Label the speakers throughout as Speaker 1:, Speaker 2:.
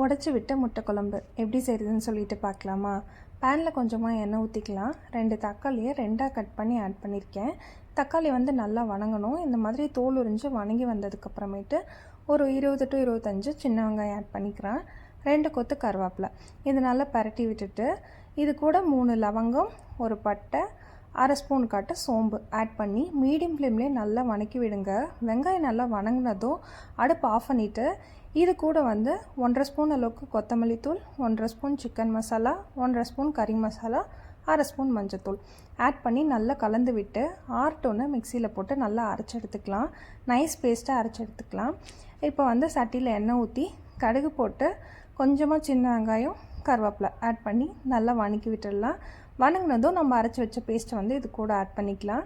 Speaker 1: உடச்சி விட்ட முட்டை குழம்பு. எப்படி செய்கிறதுன்னு சொல்லிட்டு பார்க்கலாமா? பேனில் கொஞ்சமாக எண்ணெய் ஊற்றிக்கலாம் ரெண்டு தக்காளியை ரெண்டாக கட் பண்ணி ஆட் பண்ணியிருக்கேன் தக்காளி வந்து நல்லா வணங்கணும். இந்த மாதிரி தோல் உரிஞ்சு வணங்கி வந்ததுக்கப்புறமேட்டு ஒரு இருபது டு இருபத்தஞ்சு சின்ன வெங்காயம் ஆட் பண்ணிக்கிறேன் ரெண்டு கொத்து கருவேப்பிலை. இது நல்லா பரட்டி விட்டுட்டு இது கூட மூணு லவங்கம் ஒரு பட்டை அரை ஸ்பூன் காட்ட சோம்பு ஆட் பண்ணி மீடியம் ஃப்ளேம்லேயே நல்லா வணக்கி விடுங்க. வெங்காயம் நல்லா வணங்கினதும் அடுப்பு ஆஃப் பண்ணிவிட்டு இது கூட வந்து ஒன்றரை ஸ்பூன் அளவுக்கு கொத்தமல்லி தூள் ஒன்றரை ஸ்பூன் சிக்கன் மசாலா ஒன்றரை ஸ்பூன் கறி மசாலா அரை ஸ்பூன் மஞ்சத்தூள் ஆட் பண்ணி நல்லா கலந்து விட்டு ஆர்ட்டோன்னு மிக்சியில் போட்டு நல்லா அரைச்சி எடுத்துக்கலாம். நைஸ் பேஸ்ட்டாக அரைச்சி எடுத்துக்கலாம். இப்போ வந்து சட்டியில் எண்ணெய் ஊற்றி கடுகு போட்டு கொஞ்சமாக சின்ன வெங்காயம் கருவேப்பிலை ஆட் பண்ணி நல்லா வணக்கி விட்டுடலாம். வணங்கினதும் நம்ம அரைச்சி வச்ச பேஸ்ட்டை வந்து இது கூட ஆட் பண்ணிக்கலாம்.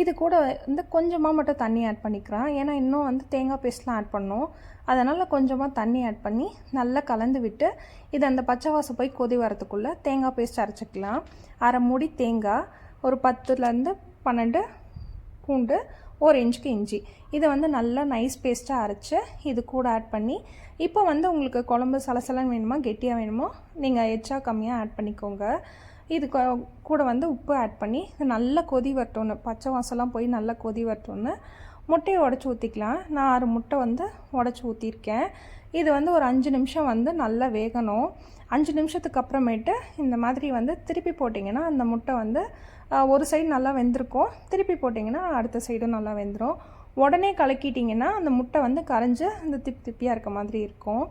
Speaker 1: இது கூட வந்து கொஞ்சமாக மட்டும் தண்ணி ஆட் பண்ணிக்கிறேன் ஏன்னா இன்னும் வந்து தேங்காய் பேஸ்ட்லாம் ஆட் பண்ணோம். அதனால் கொஞ்சமாக தண்ணி ஆட் பண்ணி நல்லா கலந்து விட்டு இது அந்த பச்சை வாசம் போய் கொதி வரத்துக்குள்ளே தேங்காய் பேஸ்ட் அரைச்சிக்கலாம். அரை மூடி தேங்காய் ஒரு பத்துலேருந்து பன்னெண்டு பூண்டு ஒரு இன்ச்சுக்கு இஞ்சி. இதை வந்து நல்லா நைஸ் பேஸ்ட்டாக அரைச்சி இது கூட ஆட் பண்ணி இப்போ வந்து உங்களுக்கு குழம்பு சலசலன்னு வேணுமா கெட்டியாக வேணுமோ நீங்கள் எச்சா கம்மியாக ஆட் பண்ணிக்கோங்க. இது கூட வந்து உப்பு ஆட் பண்ணி நல்லா கொதி வரட்டோன்னு பச்சை வாசலாம் போய் நல்லா கொதி வரட்டோன்னு முட்டையை உடச்சி ஊற்றிக்கலாம் நான் ஆறு முட்டை வந்து உடச்சி ஊற்றிருக்கேன் இது வந்து ஒரு அஞ்சு நிமிஷம் வந்து நல்லா வேகணும். அஞ்சு நிமிஷத்துக்கு அப்புறமேட்டு இந்த மாதிரி வந்து திருப்பி போட்டிங்கன்னா அந்த முட்டை வந்து ஒரு சைடு நல்லா வெந்திருக்கும். திருப்பி போட்டிங்கன்னா அடுத்த சைடும் நல்லா வெந்துடும் உடனே கலக்கிட்டிங்கன்னா அந்த முட்டை வந்து கரைஞ்சி அந்த திப் திப்பியாக இருக்க மாதிரி இருக்கும்.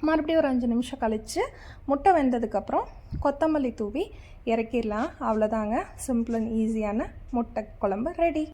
Speaker 1: மறுபடியும் ஒரு அஞ்சு நிமிஷம் கழித்து முட்டை வெந்ததுக்கப்புறம் கொத்தமல்லி தூவி இறக்கிடலாம். அவ்வளோதாங்க சிம்பிள் அண்ட் ஈஸியான முட்டை குழம்பு ரெடி